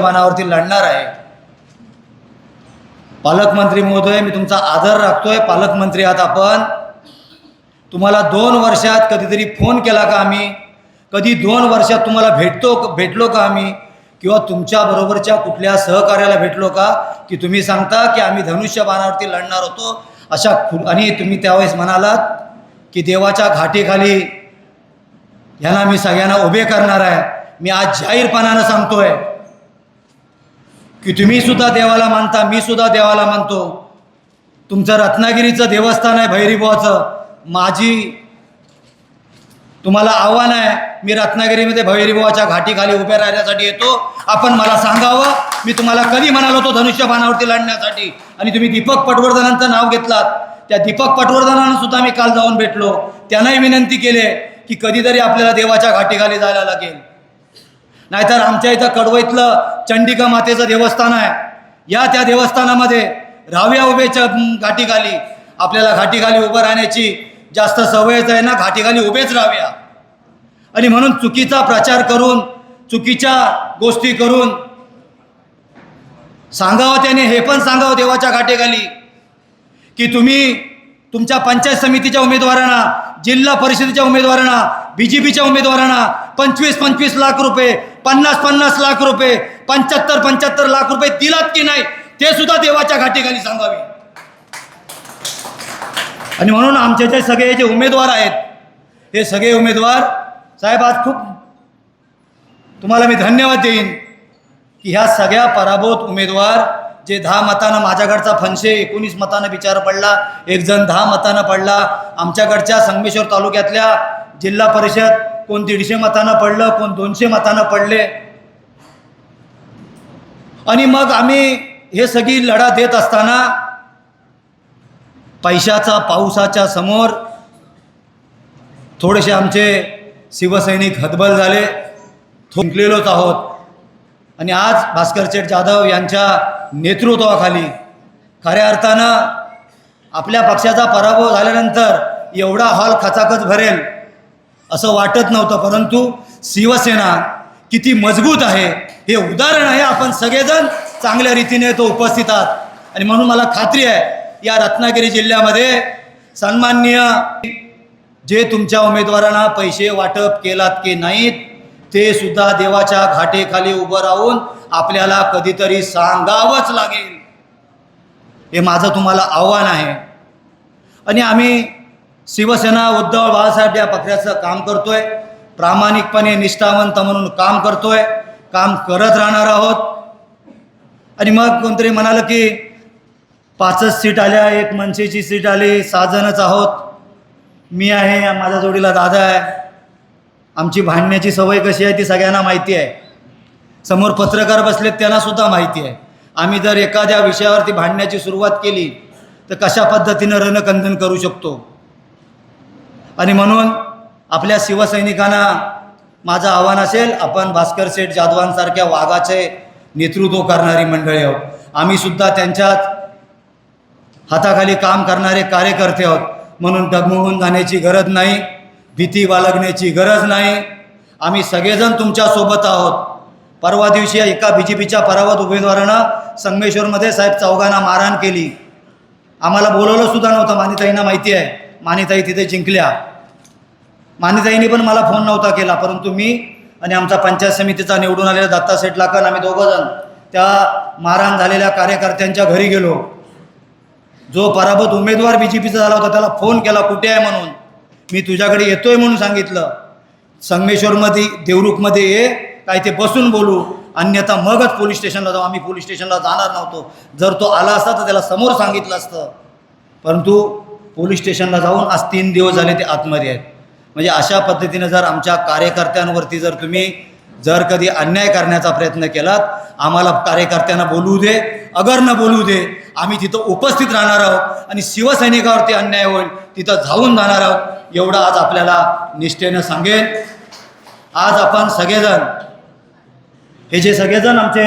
बाणावरती लढणार आहे. पालकमंत्री महोदय मी तुमचा आदर राखतोय. पालकमंत्री आहात आपण. तुम्हाला दोन वर्षात कधीतरी फोन केला का आम्ही? कधी दोन वर्षात तुम्हाला भेटतो भेटलो का आम्ही? किंवा तुमच्या बरोबरच्या कुठल्या सहकार्याला भेटलो का? की तुम्ही सांगता की आम्ही धनुष्य बाणावरती लढणार होतो. अशा खु- आणि तुम्ही त्यावेळेस म्हणालात की देवाच्या घाटीखाली ह्यांना मी सगळ्यांना उभे करणार आहे. मी आज जाहीरपणानं सांगतोय. की तुम्ही सुद्धा देवाला मानता मी सुद्धा देवाला मानतो. तुमचं रत्नागिरीचं देवस्थान आहे भैरीबुवाचं. माझी तुम्हाला आव्हान आहे मी रत्नागिरीमध्ये भैरीबुवाच्या घाटीखाली उभ्या राहण्यासाठी येतो. आपण मला सांगावं मी तुम्हाला कधी म्हणालो होतो धनुष्यबाणावरती लढण्यासाठी? आणि तुम्ही दीपक पटवर्धनांचं नाव घेतलात. त्या दीपक पटवर्धनांना सुद्धा मी काल जाऊन भेटलो. त्यांनाही विनंती केली की कधीतरी आपल्याला देवाच्या घाटीखाली जायला लागेल. नाहीतर आमच्या इथं कडवईतलं चंडिका मातेचं देवस्थान आहे. या त्या देवस्थानामध्ये राव्या उभेच्या घाटीखाली आपल्याला घाटीखाली उभं राहण्याची जास्त सवयच आहे ना घाटीखाली उभेच राहूया आणि म्हणून चुकीचा प्रचार करून चुकीच्या गोष्टी करून सांगावं त्याने हे पण सांगावं देवाच्या घाटेखाली की तुम्ही तुमच्या पंचायत समितीच्या उमेदवारांना जिल्हा परिषदेच्या उमेदवारांना बी जे पीच्या उमेदवारांना पंचवीस पंचवीस लाख रुपये पन्नास पन्नास लाख रुपये पंच्याहत्तर पंच्याहत्तर लाख रुपये दिलात की नाही ते सुद्धा देवाच्या घाटीखाली सांगावे. आणि म्हणून आमचे जे सगळे जे उमेदवार आहेत हे सगळे उमेदवार साहेब आज खूप तुम्हाला मी धन्यवाद देईन की ह्या सगळ्या पराभूत उमेदवार जे दहा मतानं माझ्याकडचा फनशे एकोणीस मतानं विचार पडला एक जण दहा मतानं पडला. आमच्याकडच्या संगमेश्वर तालुक्यातल्या जिल्हा परिषद कोण दीडशे मतानं पडलं कोण दोनशे मतानं पडले. आणि मग आम्ही हे सगळी लढा देत असताना पैशाचा पावसाच्या समोर थोडेसे आमचे शिवसैनिक हतबल झाले. थुंकलेलोच आहोत. आणि आज भास्कर शेठ जाधव यांच्या नेतृत्वाखाली खऱ्या अर्थानं आपल्या पक्षाचा पराभव झाल्यानंतर एवढा हॉल खचाखच भरेल असं वाटत नव्हतं परंतु शिवसेना किती मजबूत आहे हे उदाहरण आहे. आपण सगळेजण चांगल्या रीतीने तो उपस्थित आहात. आणि म्हणून मला खात्री आहे या रत्नागिरी जिल्ह्यामध्ये सन्माननीय जे तुमच्या उमेदवारांना पैसे वाटप केलात की नाहीत ते सुद्धा देवाच्या घाटेखाली उभं राहून आपल्याला कधीतरी सांगावंच लागेल. हे माझं तुम्हाला आव्हान आहे. आणि आम्ही शिवसेना उद्धव बाळासाहेब या पक्षाचं काम करतोय. प्रामाणिकपणे निष्ठावंत म्हणून काम करतोय. काम करत राहणार आहोत. आणि मग कोणतरी म्हणालं की पाचच सीट आल्या एक मनसेची सीट आली सहा जणच आहोत. मी आहे माझ्या जोडीला दादा आहे. आमची भांडण्याची सवय कशी आहे ती सगळ्यांना माहिती आहे. समोर पत्रकार बसलेत त्यांनासुद्धा माहिती आहे. आम्ही जर एखाद्या विषयावरती भांडण्याची सुरुवात केली तर कशा पद्धतीनं रणकंदन करू शकतो? आणि म्हणून आपल्या शिवसैनिकांना माझं आव्हान असेल आपण भास्कर शेठ जाधवांसारख्या वाघाचे नेतृत्व करणारी मंडळी आहोत. आम्ही सुद्धा त्यांच्यात हाताखाली काम करणारे कार्यकर्ते आहोत. म्हणून डगमगून जाण्याची गरज नाही. भीती बाळगण्याची गरज नाही. आम्ही सगळेजण तुमच्यासोबत आहोत. परवा दिवशी एका बी जे पीच्या परावत उमेदवारानं संगमेश्वरमध्ये साहेब चौघांना मारहाण केली. आम्हाला बोलवलं सुद्धा नव्हतं. मानिताईंना माहिती आहे. मानिताई तिथे जिंकल्या. मानिताईंनी पण मला फोन नव्हता केला परंतु मी आणि आमचा पंचायत समितीचा निवडून आलेला दत्ता सेठ आम्ही दोघंजण त्या मारहाण झालेल्या कार्यकर्त्यांच्या घरी गेलो. जो पराभूत उमेदवार बी जे पीचा झाला होता त्याला फोन केला कुठे आहे? म्हणून. मी तुझ्याकडे येतोय म्हणून सांगितलं. संगमेश्वरमध्ये देवरुखमध्ये ये काय ते बसून बोलू. अन्यथा मगच पोलीस स्टेशनला जाऊ. आम्ही पोलीस स्टेशनला जाणार नव्हतो. जर तो आला असता तर त्याला समोर सांगितलं असतं. परंतु पोलीस स्टेशनला जाऊन आज तीन दिवस झाले ते आतमध्ये आहेत. म्हणजे अशा पद्धतीनं जर आमच्या कार्यकर्त्यांवरती जर तुम्ही जर कधी अन्याय करण्याचा प्रयत्न केलात आम्हाला कार्यकर्त्यांना बोलू दे. अगर न बोलू दे आम्ही तिथं उपस्थित राहणार आहोत आणि शिवसैनिकावरती अन्याय होईल तिथं धावून जाणार आहोत एवढं आज आपल्याला निष्ठेनं सांगेन. आज आपण सगळेजण हे जे सगळेजण आमचे